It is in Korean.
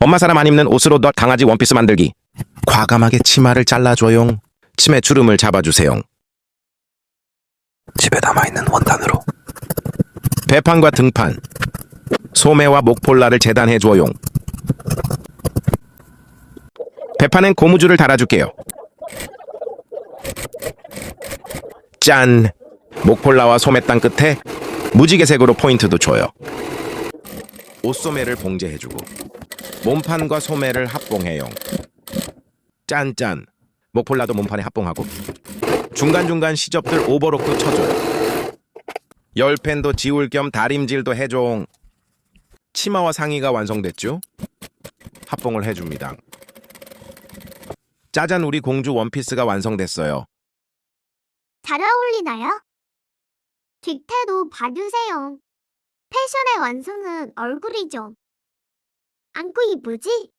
엄마 사람 안 입는 옷으로 너 강아지 원피스 만들기. 과감하게 치마를 잘라줘용. 치매 주름을 잡아주세요. 집에 남아있는 원단으로. 배판과 등판. 소매와 목폴라를 재단해줘용. 배판엔 고무줄을 달아줄게요. 짠! 목폴라와 소매땅 끝에 무지개색으로 포인트도 줘요. 옷소매를 봉제해주고 몸판과 소매를 합봉해요. 짠짠! 목폴라도 몸판에 합봉하고 중간중간 시접들 오버록도 쳐줘요. 열팬도 지울 겸 다림질도 해종. 치마와 상의가 완성됐죠? 합봉을 해줍니다. 짜잔 우리 공주 원피스가 완성됐어요. 잘 어울리나요? 뒷태도 봐주세요. 패션의 완성은 얼굴이죠. 안고 이쁘지?